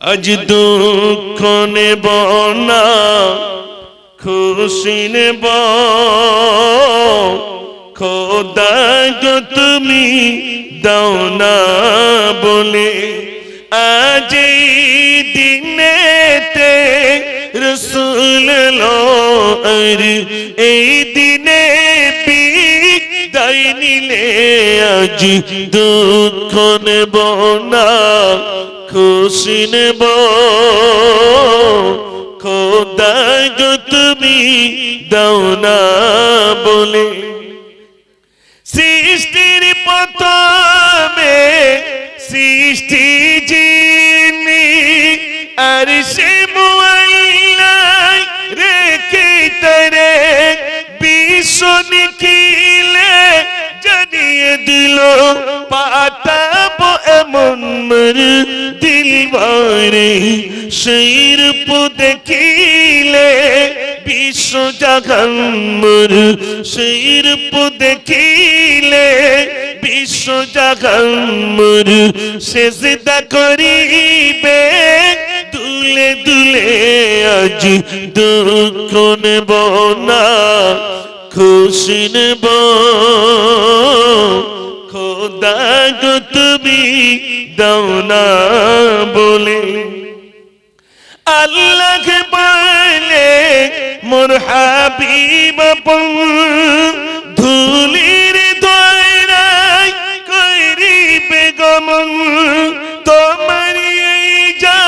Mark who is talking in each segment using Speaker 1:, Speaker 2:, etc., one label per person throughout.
Speaker 1: আজ দুঃখ নেব না, খুশি নেব। খোদা গো তুমি দাও না বলে, আজ দিনেতে রসুল লো আর এই দিনে নিলে আজি দুঃখ নেব না, খুশি নেব। খোদা গো তুমি দাও না বলে। সৃষ্টির প্রথমে সৃষ্টি যিনি, আর সে মুআল্লাই এমন মর দিলবারে রূপ দেখিলে বিশ্ব জাগাম্মর সেই রূপ দেখিলে বিশ্ব জাগাম্মর সেজদা করিবে। দুলে দুলে আজ দুঃখ নেব না, খুশি নেব। খোদা গো তুমি দাও না বলে। আল্লাহ বলে, মোর হাবিব ধুলির দয়রাই করিবে গমন, তোমার এই যা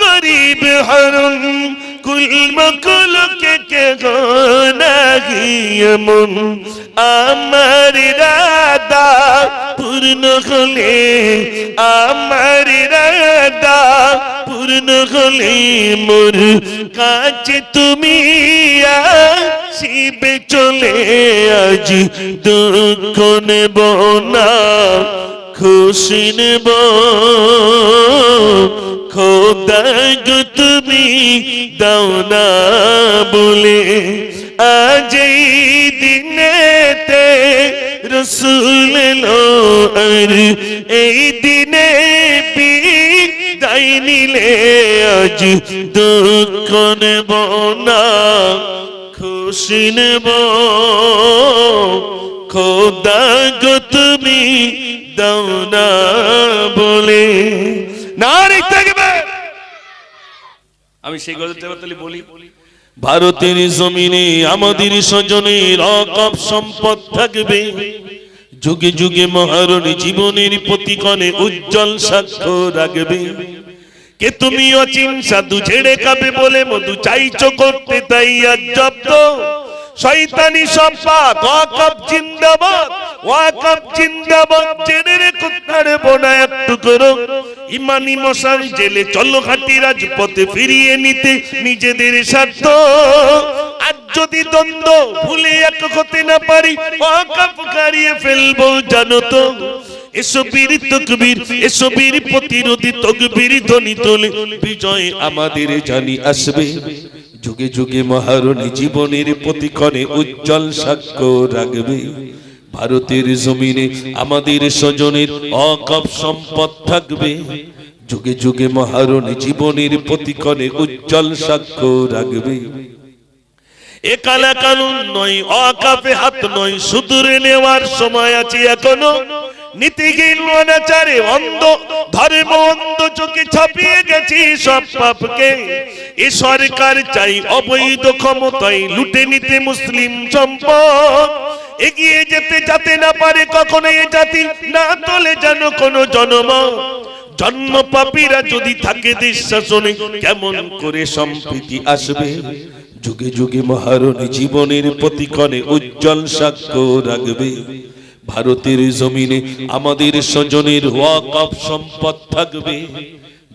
Speaker 1: করিবে হরণ, কুলম কুলকে কে গিয়মন আমার রাদা পূর্ণ হলে আমার রাদা পূর্ণ হলে মোর কাছে তুমি আসিবে চলে আজ দুঃখ নেব না, খুশি নেব। খোদা গো তুমি দাও না বলে আজ দিনেতে রসুল আর এই দিনে বিদায় নিলে আজ দুঃখ নেব না, খুশি নেব। খোদা গো তুমি দাও না বলে। নারী আমি সেই গজলটা তাহলে বলি। ভারতের জমিনে আমাদের স্বজনের অকপ সম্পদ থাকবে। যুগে যুগে মহারণ জীবনের প্রতিকণে উজ্জ্বল সাক্ষ্য রাখবে। কে তুমি অচিন সাধু ছেড়ে কাবে বলে মধু চাইছো করতে, তাই আজ জব্দ। শয়তানি সম্পাদ ওয়াকফ জিন্দাবাদ ওয়াকফ জিন্দাবাদ, জেনে রেখো ছাড়বো না একটু করো। ইমানি মশাল জেলে চলো ঘাটি রাজপথে ফিরিয়ে নিতে, নিজেদের স্বার্থ। আজ যদি দ্বন্দ্ব ভুলে এক হতে না পারি ওয়াকফ হারিয়ে ফেলব জানো তো। এসো বীর তকবীর, এসো বীর প্রতিরোধী তকবীর ধ্বনি তোলে, বিজয় আমাদের জানি আসবে। যুগে যুগে মহারণী জীবনের প্রতিক্ষণে উজ্জ্বল সাক্ষ্য রাখবে। ভারতের জমিনে আমাদের স্বজনের অকপ সম্পদ থাকবে। যুগে যুগে মহারণী জীবনের প্রতিক্ষণে উজ্জ্বল সাক্ষ্য রাখবে। একালা কালা কানুন নয়, অকাপে হাত নয়, সুদূরে নেওয়ার সময় আছে এখনও। নীতিহীন অনাচারে অন্ধ ধর্ম অন্ধ চোখে ছাপিয়ে গেছি সব পাপকে। এ সরকার চাই অবৈধ ক্ষমতায়, লুটে নিতে মুসলিম সম্পদ এগিয়ে যেতে যাতে না পারে কখনো এ জাতি, না তোলে যেন কোনো জনম। জন্ম পাপীরা যদি থাকে দেশ কেমন করে সম্প্রীতি আসবে? যুগে যুগে মহারণী জীবনের প্রতিক্ষণে উজ্জ্বল সাক্ষ্য রাখবে। ভারতের জমিনে আমাদের স্বজনের ওয়াকফ সম্পদ থাকবে।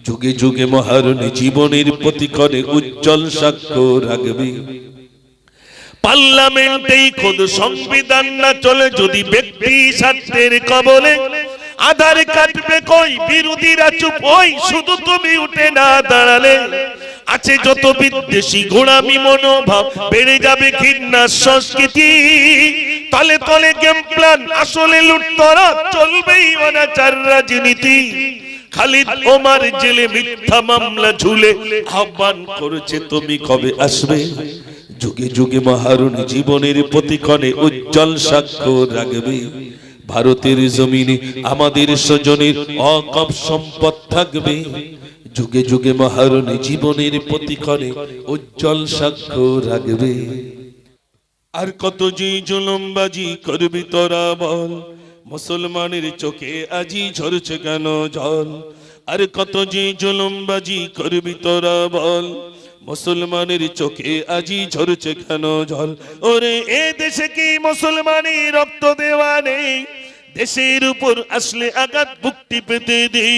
Speaker 1: যুগে যুগে মহারণী জীবনের প্রতিক্ষণে উজ্জ্বল সাক্ষ্য রাখবে। পার্লামেন্টেই খোদ সংবিধান না চলে, যদি ব্যক্তি স্বার্থের কবলে আধার কাটবে কই? বিরোধীরা চুপ ওই শুধু তুমি উঠে না দাঁড়ালে। আছে যত বিদ্বেষী, গোড়ামি মনোভাব, বেড়ে যাবে ঘৃণা সংস্কৃতি। তলে তলে গেম প্ল্যান আসলে লুটতরা চলবেই অনাচার রাজনীতি। খালিদ ওমার জেলে মিথ্যা মামলা ঝুলে আহ্বান করেছে, তুমি কবে আসবে? যুগে যুগে মহারণী জীবনের প্রতিক্ষণে উজ্জ্বল সাক্ষ্য রাখবে। ভারতের জমিনে আমাদের স্বজনের অকপ সম্পদ থাকবে। যুগে যুগে মহারণী জীবনের প্রতিক্ষণে উজ্জ্বল সাক্ষ্য রাখবে। আর কত যে জুলুমবাজি করবি তোরা বল? মুসলমানের চোখে আজি ঝরছে কেন জল? আর কত যে জুলুমবাজি করবি তোরা বল? মুসলমানের চোখে আজি ঝরছে কেন জল? ওরে, এ দেশে কি মুসলমানের রক্ত দেওয়া নেই? দেশের উপর আসলে আঘাত মুক্তি পেতে দেই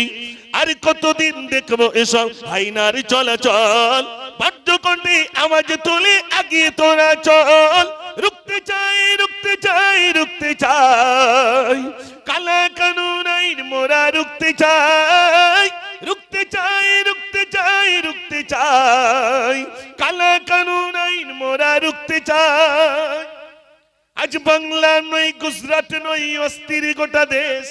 Speaker 1: আর কতদিন দেখব এসব হাইনার চলাচল? বাদ্যকণ্ঠে আওয়াজ তুলে আগিয়ে তোরা চল। রুখতে চাই রুখতে চাই রুখতে চাই। কালা কানুন আইন মোরা রুখতে চাই রুখতে চাই রুখতে চাই রুখতে চাই। কালা কানুন আইন মোরা রুখতে চাই। আজ বাংলা নয়, গুজরাট নয়, অস্থির গোটা দেশ।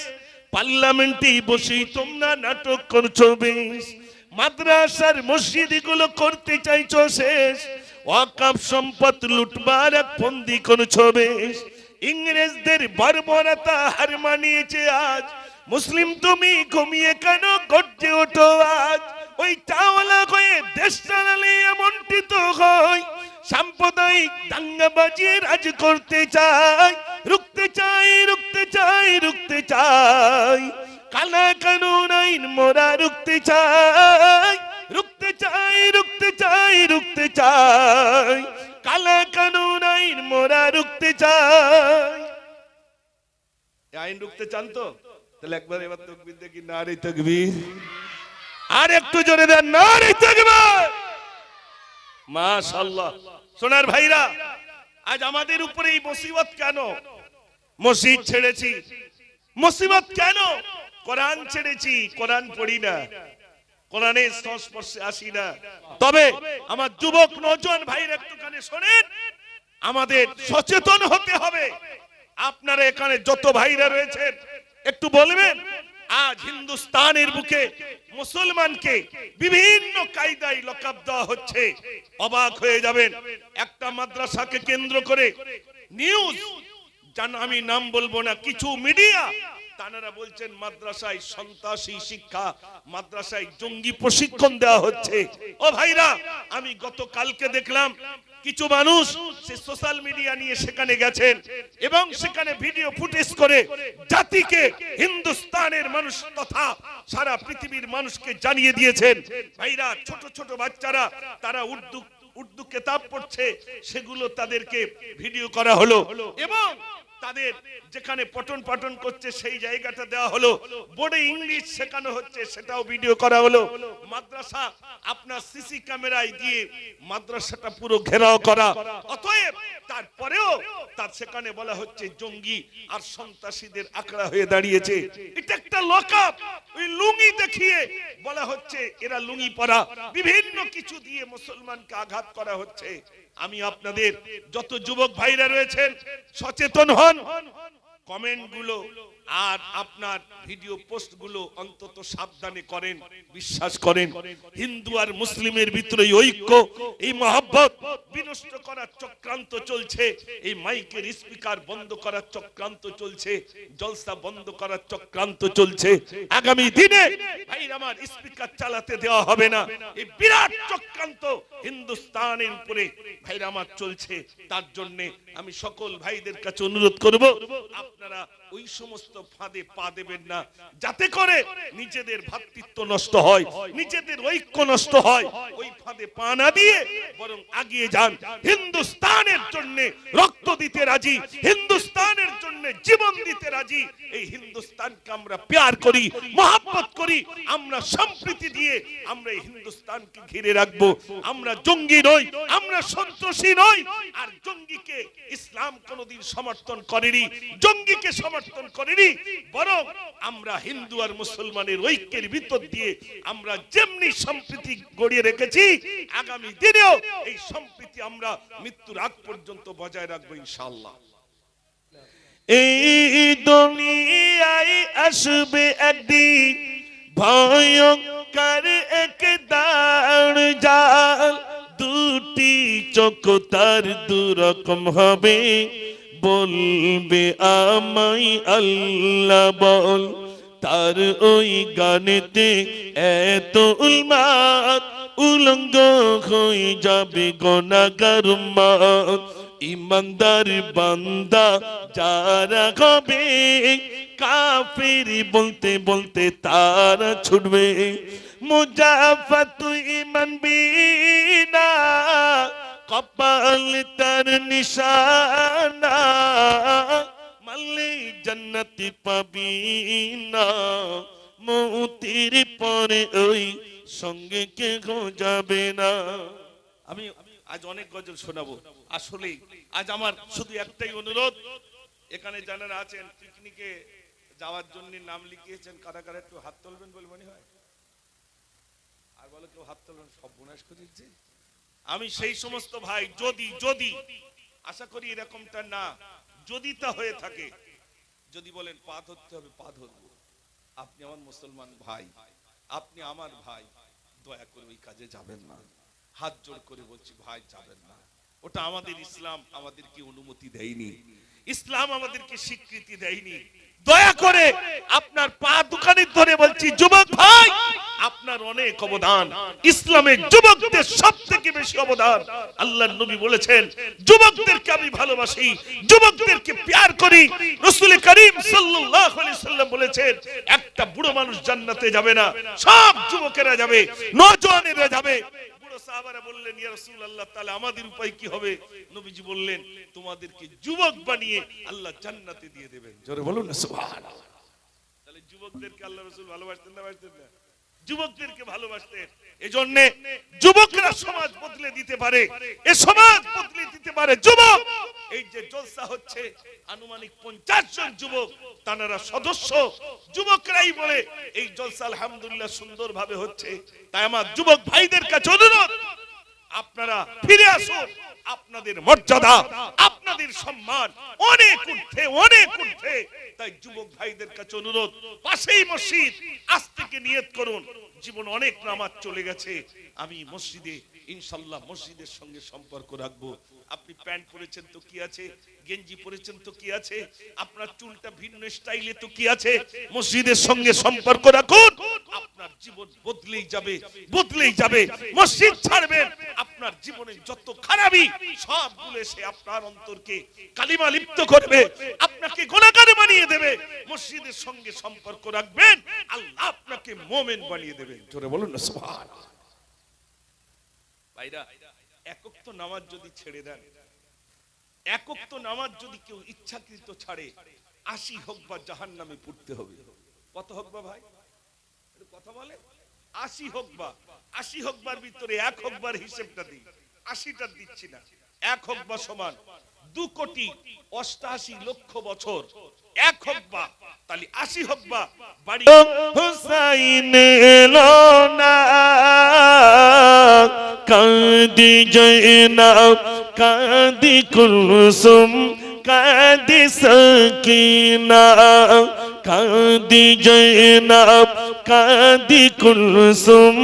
Speaker 1: পার্লামেন্টে বসেই তোমরা নাটক করছ বেশ। মাদ্রাসার মসজিদগুলো করতে চাইছো শেষ। ওয়াকাব সম্পদ লুটবার এক ফন্দি করছ ইংরেজদের বর্বরতা হার মানিয়েছে আজ। মুসলিম তুমি ঘুমিয়ে কেন গর্জে ওঠো আজ? ওই চাওয়ালা হয়ে দেশ চালালে এমনটি তো হয়। সাম্প্রদায়িক দাঙ্গাবাজি রাজ করতে চাই রুখতে চাই রুখতে চাই রুখতে চাই কালা কানুন আইন মোরা রুখতে চাই রুখতে চাই রুখতে চাই রুখতে চাই। কালা কানুন আইন মোরা রুখতে চাই। আইন রুখতে চান তো? তাহলে একবার এবার তকবির দেখি তকবির। আর একটু জোরে দেন তকবির। সোনার ভাইরা, আজ আমাদের উপরে এই মুসিবত কেন? মসজিদ ছেড়েছি। মুসিবত কেন? কোরআন ছেড়েছি, কোরআন পড়ি না। কোরআনের সংস্পর্শে আসি না। তবে আমার যুবক নজন ভাইরা একটুখানি শোনেন আমাদের সচেতন হতে হবে। আপনারা এখানে যত ভাইরা রয়েছেন একটু বলবেন আজ হিন্দুস্তানের বুকে মুসলমানকে বিভিন্ন কায়দায় লকাব দেওয়া হচ্ছে। অবাক হয়ে যাবেন একটা মাদ্রাসাকে কেন্দ্র করে নিউজ জান আমি নাম বলব না কিছু মিডিয়া তানারা বলছেন, মাদ্রাসায় সন্ত্রাসী শিক্ষা, মাদ্রাসায় জঙ্গি প্রশিক্ষণ দেওয়া হচ্ছে। ও ভাইরা, আমি গতকালকে দেখলাম কিছু মানুষ সে সোশ্যাল মিডিয়া নিয়ে সেখানে গেছেন এবং সেখানে ভিডিও ফুটেজ করে জাতিকে হিন্দুস্তানের মানুষ তথা সারা পৃথিবীর মানুষকে জানিয়ে দিয়েছেন। ভাইরা, ছোট ছোট বাচ্চারা, তারা উর্দু উর্দু কেতাব পড়ছে, সেগুলো তাদেরকে ভিডিও করা হলো। এবং তাদের যেখানে পঠন পাঠন করছে, সেই জায়গাটা দেওয়া হলো। বোর্ডে ইংলিশ শেখানো হচ্ছে, সেটাও ভিডিও করা হলো। মাদ্রাসা আপনার সিসি ক্যামেরায় দিয়ে মাদ্রাসাটা পুরো ঘেরাও করা। অতএব তারপরেও তার সেখানে বলা হচ্ছে, জঙ্গি আর সন্ত্রাসীদের আকড়া হয়ে দাঁড়িয়েছে। এটা একটা লকআপ ওই লুঙ্গি দেখিয়ে বলা হচ্ছে, এরা লুঙ্গি পরা। বিভিন্ন কিছু দিয়ে মুসলমানকে আঘাত করা হচ্ছে। আমি আপনাদের যত যুবক ভাইরা রয়েছেন সচেতন হন। কমেন্টগুলো আর আপনার ভিডিও পোস্টগুলো অন্তত সাবধানে করেন, বিশ্বাস করেন। হিন্দু আর মুসলিমের ভিতরে ঐক্য, এই মহাব্বত বিনষ্ট করার চক্রান্ত চলছে। এই মাইকের স্পিকার বন্ধ করার চক্রান্ত চলছে, জলসা বন্ধ করার চক্রান্ত চলছে। আগামী দিনে ভাই আমার স্পিকার চালাতে দেওয়া হবে না। এই বিরাট চক্রান্ত হিন্দুস্তানের উপরে ভাইরা আমার চলছে। তার জন্য আমি সকল ভাইদের কাছে অনুরোধ করব, আপনারা ওই সমস্ত ফাঁদে পা দেবেন না। যাতে করে নিজেদের ভাতৃত্ব নষ্ট হয়, নিজেদের ঐক্য নষ্ট হয়। ওই ফাঁদে পা না দিয়ে বরং আগিয়ে যান। হিন্দুস্তানের জন্য রক্ত দিতে রাজি, হিন্দুস্তানের জন্য জীবন দিতে রাজি। এই হিন্দুস্তানকে আমরা প্যার করি, মহাব্বত করি, আমরা সম্প্রীতি দিয়ে আমরা এই হিন্দুস্তানকে ঘিরে রাখব। আমরা জঙ্গি নই, আমরা সন্ত্রাসী নই। আর জঙ্গিকে ইসলাম কোনোদিন সমর্থন করেনি। জঙ্গিকে সমর্থন করেনি, বরং আমরা হিন্দু আর মুসলমানের ঐক্যের ভিতর দিয়ে আমরা যেমনি সম্প্রীতি গড়িয়ে রেখেছি, আগামী দিনেও এই সম্প্রীতি আমরা মৃত্যুর আগ পর্যন্ত বজায় রাখব ইনশাআল্লাহ। এই দুনিয়ায় আসবে একদিন ভয়ঙ্কর এক দাঁড় জাল, দুটি চোখ তার দুরকম হবে। বলবে আমাই আল্লাহ বল, তার ওই গানেতে এত উলমাত উলঙ্গ হয়ে যাবে গনাগার ইমানদার বান্দা যারা হবে, কাফের বলতে বলতে তারা ছুটবে। মুজাফা তুই মানবি না তার নিশানা মাল্লে জান্নাতি পাবি না মৌতির পরে ওই সঙ্গে কে যাবে না আমি আজ অনেক গজল শোনাবো। আসলে আজ আমার শুধু একটাই অনুরোধ, এখানে যারা আছেন, পিকনিকে যাওয়ার জন্য নাম লিখিয়েছেন, কারা কারা একটু হাত তুলবেন বলে মনে হয়? আর বলো কেউ হাত তুলবেন, সব বোনাস করেছে আমি সেই সমস্ত ভাই, যদি যদি, আশা করি এরকমটা না, যদি তা হয়ে থাকে, যদি বলেন, পা ধরতে হবে, পা ধরবো। আপনি আমার মুসলমান ভাই, আপনি আমার ভাই, দয়া করে ওই কাজে যাবেন না। হাত জোড় করে বলছি, ভাই, যাবেন না। ওটা আমাদের ইসলাম আমাদেরকে অনুমতি দেয়নি। ইসলাম আমাদেরকে স্বীকৃতি দেয়নি। দয়া করে আপনার পা দোকানে ধরে বলছি, যুবক ভাই, আপনার অনেক অবদান। ইসলামের যুবকদের সব থেকে বেশি অবদান। আল্লাহ নবী বলেছেন, যুবকদেরকে আমি ভালোবাসি, যুবকদেরকে প্যার করি। রসুল করিম সাল্লাম বলেছেন, একটা বুড়ো মানুষ জান্নাতে যাবে না, সব যুবকেরা যাবে নওজওয়ানেরা যাবে। বললেন আমাদের উপায় কি হবে? নবীজি বললেন যুবক বানিয়ে আল্লাহ জান্নাতে দিয়ে বলুন তাহলে যুবকদেরকে আল্লাহ রাসূল ভালোবাসতেন না বাসতেন না? যুবকদেরকে ভালোবাসতেন এজন্য যুবকরা সমাজ বদলে দিতে পারে। এ সমাজ বদলে দিতে পারে। যুবক! এই যে জলসা হচ্ছে, আনুমানিক পঞ্চাশ জন যুবক, তানারা সদস্য। যুবকরাই বলে, এই জলসা আলহামদুলিল্লাহ সুন্দরভাবে হচ্ছে। তাই আমার যুবক ভাইদের কাছে অনুরোধ, আপনারা ফিরে আসুন। আপনাদের মর্যাদা, আপনাদের সম্মান অনেক উঠে অনেক উঠে তাই যুবক ভাইদের কাছে অনুরোধ, পাশেই মসজিদ, আজ থেকে নিয়ত করুন। জীবন অনেক নামাজ চলে গেছে। আমি মসজিদে ইনশাল্লাহ মসজিদের সঙ্গে সম্পর্ক রাখব। আপনি প্যান্ট পরেছেন তো কি আছে? গেঞ্জি পরেছেন তো কি আছে? আপনার চুলটা ভিন্ন স্টাইলে তো কি আছে? মসজিদের সঙ্গে সম্পর্ক রাখুন। আপনার জীবন বদলেই যাবে বদলেই যাবে। মসজিদ ছাড়বেন। আপনার জীবনের যত খারাপই সব ভুলে সে আপনার অন্তরকে কালিমা লিপ্ত করবে। আপনাকে গোলাকারে বানিয়ে দেবে। মসজিদের সঙ্গে সম্পর্ক রাখবেন। আল্লাহ আপনাকে মোমেন বানিয়ে দেবে। জোরে বলুন সুবহানাল্লাহ। ভাইরা একক তো নামাজ যদি ছেড়ে দেন একক তো নামাজ যদি কেউ ইচ্ছাকৃত ছাড়ে, আশি হোক বা জাহান নামে পড়তে হবে। কত হোক বা ভাই? কথা বলে আশি হোক বা, আশি হোক বার ভিতরে এক হোক বার হিসেবটা দিই। আশিটা দিচ্ছি না। এক হোক বা সমান। দু কোটি অষ্টাশি লক্ষ বছর। এক হোক বা তাহলে আশি হোক বা বাড়ি। হুসাইন এলো না। কাঁদি জয়নাব কাঁদি কুলসুম, কাঁদি সকিনা। কাঁদি জয়নাব কাঁদি কুলসুম,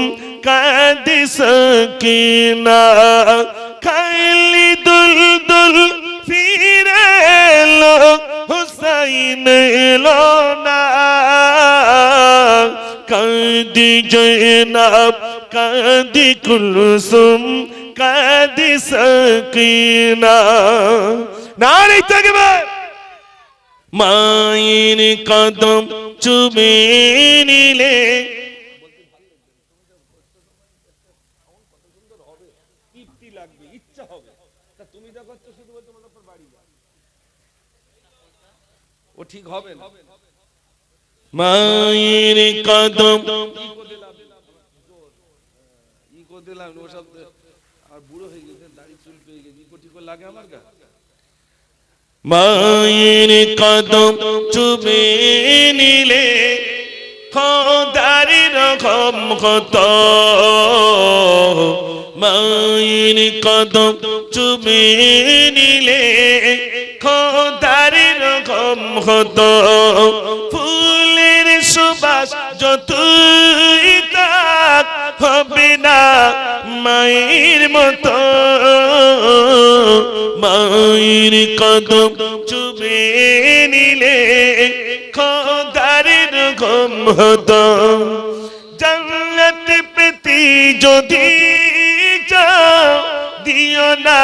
Speaker 1: কাঁদি সকিনা। এলো না কাঁদি জয়নাব কাঁদি কুলসুম কাঁদি সকিনা নারী থাকবে মায়ের কদম চুমে নিলে লাগবে ইচ্ছা হবে তা তুমি দেখো শুধু বলতে মনে বাড়ি ও ঠিক হবে না। মায়ের কদম।
Speaker 2: ইকো দিলাম আর বুড়ো হয়ে গেছে দাড়ি চুল পেয়ে গেছে ইকো টিকো লাগে আমার গা।
Speaker 1: মায়ের কদম চুমে নিলে খোদারি রকম কত মায়ের কদম চুমে নিলে খোদারি রকম ফুলের সুবাস যতই তাক হবে না মায়ের মতো। মায়ের কদম চুবে নিলে খোদারের গম হতো। জান্নাত পেতে যদি যাও দিও না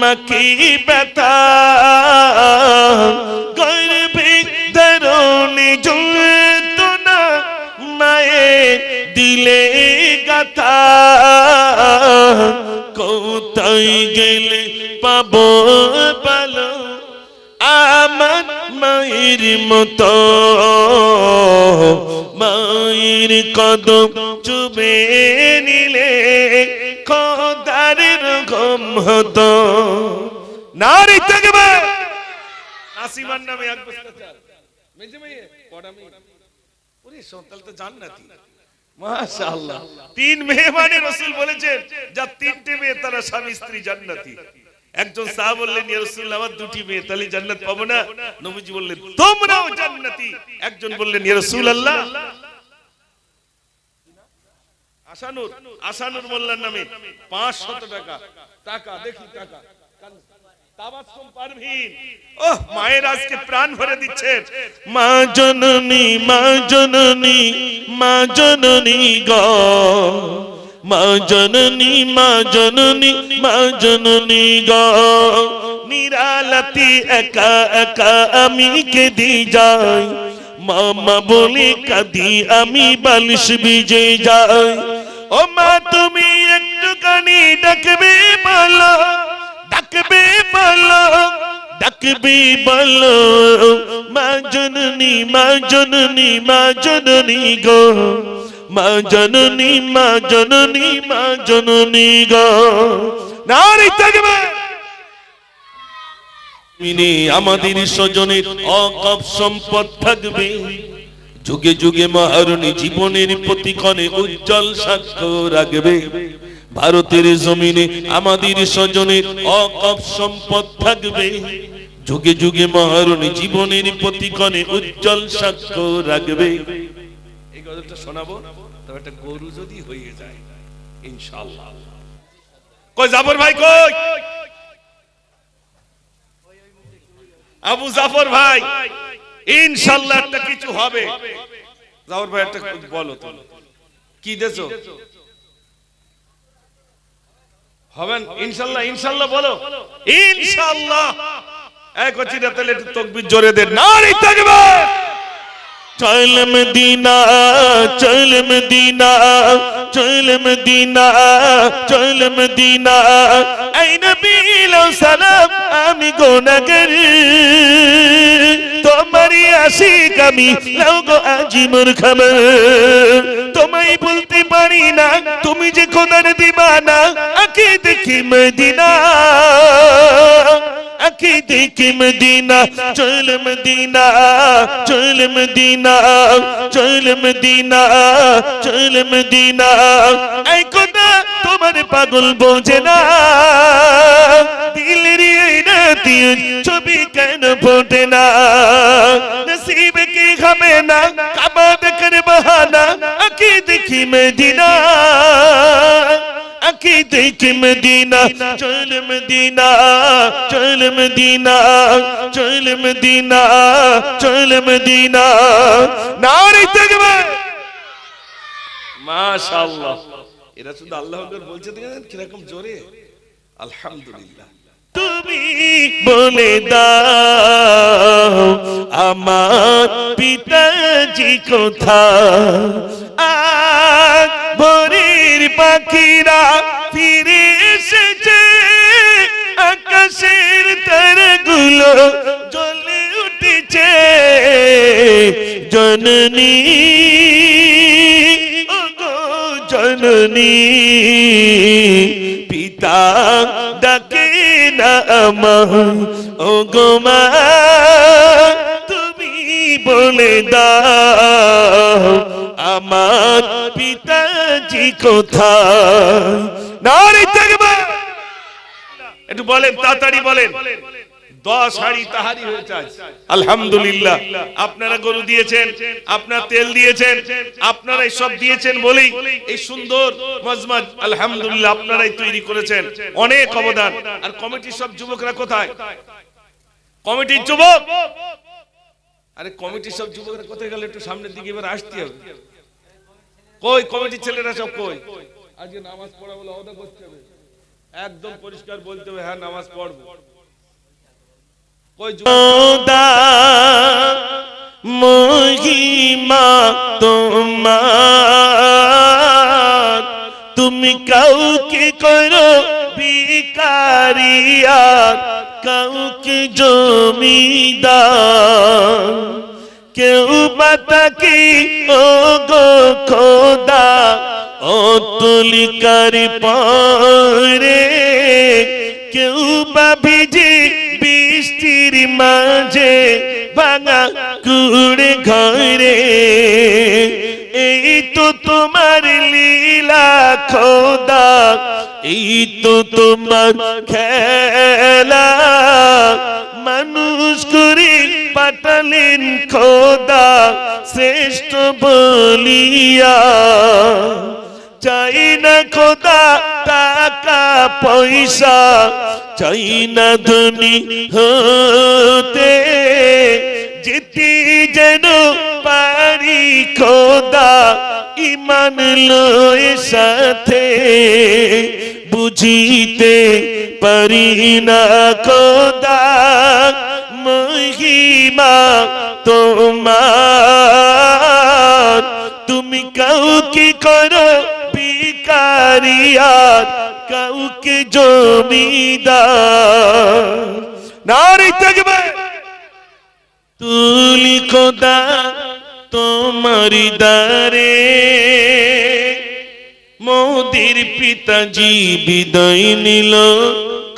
Speaker 1: মাকে ব্যথা। কোথায় গেলে পাবো বলো আমার মায়ের মতো, মায়ের কদম চুবে নিলে খোদারের গম হতো। নারী থাকবে নাসিমার নামে এক বস্তা
Speaker 2: মেজে মেয়ে কটা মেয়ে তো জান্নাতি। মাশাআল্লাহ।
Speaker 1: তিন মেয়ে মানে রসুল বলেছেন যা তিনটে মেয়ে তারা স্বামী স্ত্রী জান্নাতি। একজন সাহা বললেন ইয়া রাসূলুল্লাহ আমার দুটি মেয়ে তাহলে জান্নাত পাবো না? নবীজি বললেন তোমরাও জান্নাতি। একজন বললেন ইয়া রাসূলুল্লাহ। আসানুর আসানুর মোল্লার নামে পাঁচশত টাকা।
Speaker 2: টাকা দেখি টাকা।
Speaker 1: তাবাসসুম ওহ, মায়ের আজকে প্রাণ ভরে দিচ্ছেন মা জননী একা একা আমি কেঁদে যাই। মামা বলে কাঁদি আমি বালিশ ভিজে যাই। ও মা, তুমি একটুখানি ডাকবে বলো ডাকবে বলো ডাকবে বলো মা জননী মা জননী মা জননী গো। মা জননী মা জননী মা জননী গো। নারী থাকবে। আমাদের স্বজনের অকপ সম্পদ থাকবে। যুগে যুগে মহারণী জীবনের প্রতিক্ষণে উজ্জ্বল সাক্ষ্য রাখবে। ভারতের জমিনে আমাদের স্বজনের অকপ সম্পদ থাকবে। যুগে যুগে মহারণী জীবনের প্রতিক্ষণে উজ্জ্বল সাক্ষ্য রাখবে।
Speaker 2: এই গজলটা শোনাবো, তবে একটা গরু যদি হয়ে যায়
Speaker 1: কই, জাফর ভাই কই? আবু জাফর ভাই। ইনশাআল্লাহ একটা কিছু হবে।
Speaker 2: জাওর ভাই একটা বলো তো। কি দেছো? হবেন? ইনশাল্লাহ ইনশাল্লাহ বলো।
Speaker 1: ইনশাল্লাহ। এক কচিরা তাহলে একটু তকবির জোরে দেন। নারী থাকবে চল মদিনা চল মদিনা চল মদিনা চল মদিনা। আই নবী সালাম, আমি গোনাগার তোমারই আশিক আমি লাও গো আজি মোর খবর তোমায় বলতে পারি না, তুমি যে খোদার দিবানা, আকে দেখি মদিনা। আকে দেখি মদিনা চল মদিনা চল মদিনা চল মদিনা চল মদিনা এই কথা তোমার পাগল বোঝে না দিলের এই রাতি ছবি কেন ফোটে না নসিব কি হবে না কাবা দেখার বাহানা আকে দেখি মদিনা দেখি মদিনা চল মদিনা চল মদিনা চল মদিনা চল মদিনা নারী থাকবে
Speaker 2: মাশাআল্লাহ। এরা শুধু আল্লাহ বলছে দেখেন কীরকম জোরে। আলহামদুলিল্লাহ।
Speaker 1: তুমি বলে দাও, আমার পিতাজি কোথা আজ পাখিরা ফিরে এসেছে, আকাশের তারাগুলো জ্বলে উঠেছে। জননী জননী পিতা ডাকে না ও গোমা তুমি বলে দাও, আমার পিতাজি কোথায়? নারী থাকবে একটু বলেন, তাড়াতাড়ি বলেন।
Speaker 2: দশ হাড়ি তাহারি হয়েছে আজ। আলহামদুলিল্লাহ। আপনারা গরু দিয়েছেন আপনার তেল দিয়েছেন আপনারা সব দিয়েছেন বলেই এই সুন্দর মজমাজ আলহামদুলিল্লাহ আপনারাই তৈরি করেছেন। অনেক অবদান। আর কমিটির সব যুবকরা কোথায়? কমিটির যুবক? আরে কমিটির সব যুবকরা কোথায় গেল? একটু সামনের দিকে এবার আসতে হবে। কই কমিটির ছেলেরা সব কই? আজকে নামাজ পড়া বলে করতে হবে। একদম পরিষ্কার বলতে হবে হ্যাঁ নামাজ পড়ব।
Speaker 1: মহিমা তোমার। তুমি কাউকে করো বিকারিয়ার কাউকে জমিদার। কেউ বাতাকে ও গো খোদা, অতুলিকার পরে। কেউ বা ভিজে বৃষ্টির মাঝে ভাঙা কুড়ে ঘরে। এই তো তোমার লীলা খোদা, এই তো তোমার খেলা। মানুষ করে পাঠালেন খোদা শ্রেষ্ঠ বলিয়া। চাই না খোদা টাকা পয়সা চাই না ধনী হতে। যেতে যেন পারি খোদা ইমান লয়ে সাথে। বুঝিতে পারি না খোদা, মহিমা তোমার। তুমি কাউকে করো বিকারিয়ার কাউকে জমিদার। তুলি খোদা তোমারি দারে মোদির পিতাজি বিদায় নিল,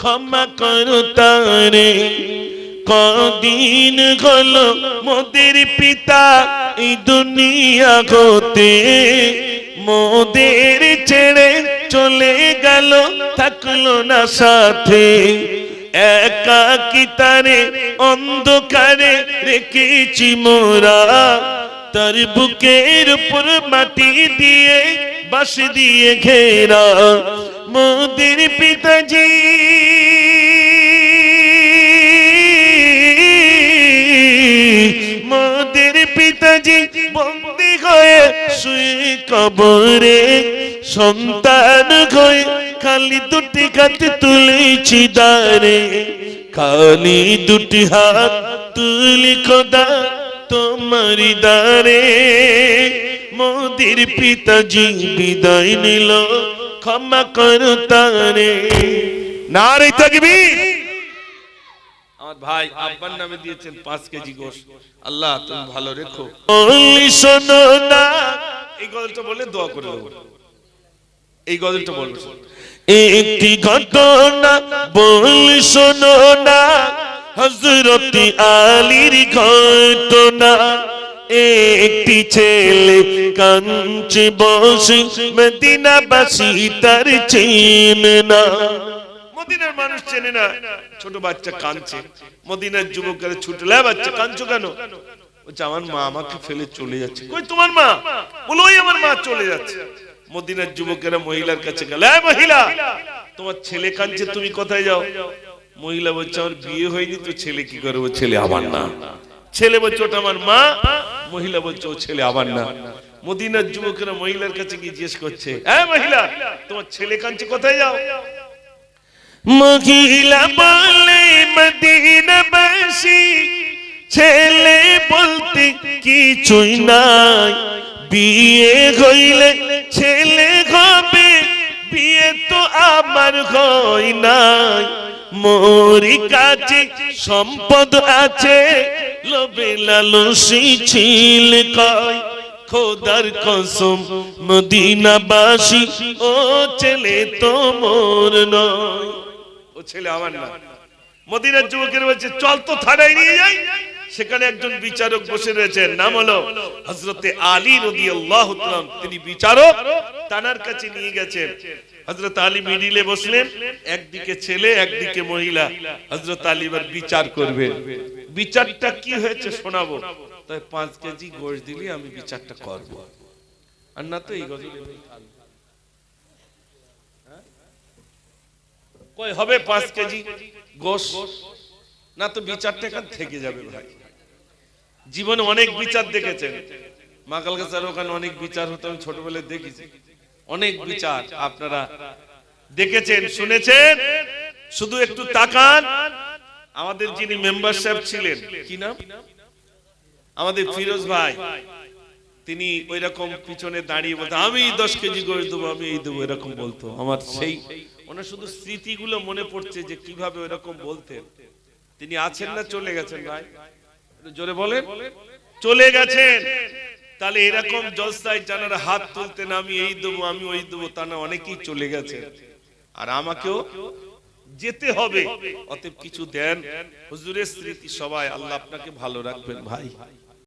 Speaker 1: ক্ষমা করো তারে। কদিন হল মোদের পিতা এই দুনিয়া হতে মোদের ছেড়ে চলে গেল, থাকল না সাথে। একাকি তারে অন্ধকারে রেখেছি মোরা। তার বুকের উপর মাটি দিয়ে বাস দিয়ে ঘেরা। মোদের পিতাজি। মোদের পিতাজি বন্দি হয়ে শুয়ে কবরে। সন্তান হয়ে খালি দুটি হাত তুলেছি দারে খালি দুটি হাত তুলি খোদা তোমারি দারে মোদির পিতাজি বিদায় নিল ক্ষমা করো তারে। নারে থাকবি
Speaker 2: আমার ভাই আব্বার নামে দিয়েছেন পাঁচ কেজি গোশ। আল্লাহ তুমি ভালো রেখো।
Speaker 1: শোনো না।
Speaker 2: এই গজলটা বলে দোয়া করে দেবো। এই গজলটা বলব
Speaker 1: একটি ঘটনা বল শোনো না। হজরত আলীর ঘটনা। একটি ছেলে কাঞ্চে বসে মদিনাবাসী তার চেন না।
Speaker 2: মদিনার মানুষ চেনে না। ছোট বাচ্চা কাঁদছে। মদিনার যুবকের ছুটলে বাচ্চা কাঁদছো কেন? বলছে আমার মা আমাকে ফেলে চলে যাচ্ছে। কই তোমার মা? বলো আমার মা চলে যাচ্ছে। মদিনার যুবকেরা মহিলার কাছে গেল মহিলা, তোমার ছেলে কাঁদছে, তুমি কোথায় যাও? মহিলা বলছে, আমার বিয়ে হয়নি, তো ছেলে কি করব? ছেলে আমার না। ছেলে বলছে, ওটা আমার মা। মহিলা বলছে, ও ছেলে আবার না। মদিনার যুবকেরা মহিলার কাছে গিয়ে জিজ্ঞেস করছে হ্যাঁ মহিলা, তোমার ছেলে কাঁদছে, কোথায় যাও?
Speaker 1: মহিলা বলে, মদিনাবাসী, ছেলে বলতে কিছুই নাই। বিয়ে হইলে ছেলে হবে, বিয়ে তো আমার হয় নাই। মোরি কাছে সম্পদ আছে, লোভে লালসি ছিল কয়। খোদার কসম, মদিনাবাসী, ও ছেলে তো মোর নয়।
Speaker 2: ও ছেলে আমার না মদিনার যুবকের বলছে, চল তো থানায় নিয়ে যাই। সেখানে একজন বিচারক বসে রয়েছেন। নাম হলো হজরতে আলী রাদিয়াল্লাহু তাআলা তিনি বিচারক, তানার কাছে নিয়ে গেছেন। হজরত আলী মিডিলে বসলেন। একদিকে ছেলে, একদিকে মহিলা। হজরত আলী এবার বিচার করবেন বিচারটা কি হয়েছে শোনাবো। তাই পাঁচ কেজি গোশ দিলে, আমি বিচারটা করব। আর না তো এই গজলে। কই হবে পাঁচ কেজি গোশ? না তো বিচারটা এখান থেকে যাবে ভাই। জীবনে অনেক বিচার দেখেছেন। মাকাল গাছের ওখানে অনেক বিচার হতো আমি ছোটবেলায় দেখেছি। অনেক বিচার আপনারা দেখেছেন শুনেছেন। শুধু একটু তাকান। আমাদের যিনি মেম্বার সাহেব ছিলেন কি নাম? আমাদের ফিরোজ ভাই। তিনি ওই রকম পিছনে দাঁড়িয়ে বলতো আমি দশ কেজি গোশ দেবো আমি এই দেবো এরকম বলতো। আমার সেই ওনার শুধু স্মৃতিগুলো মনে পড়ছে যে কীভাবে ওইরকম বলতেন। তিনি আছেন না চলে গেছেন ভাই। জোরে বলেন। চলে গেছেন। তাহলে এরকম জলসায় জানার হাত তুলতে না আমি এই দেবো আমি ওই দেবো তা না অনেকেই চলে গেছে আর আমাকেও যেতে হবে অতএব কিছু দেন। হুজুরের স্মৃতি সবাই আল্লাহ আপনাকে ভালো রাখবেন ভাই।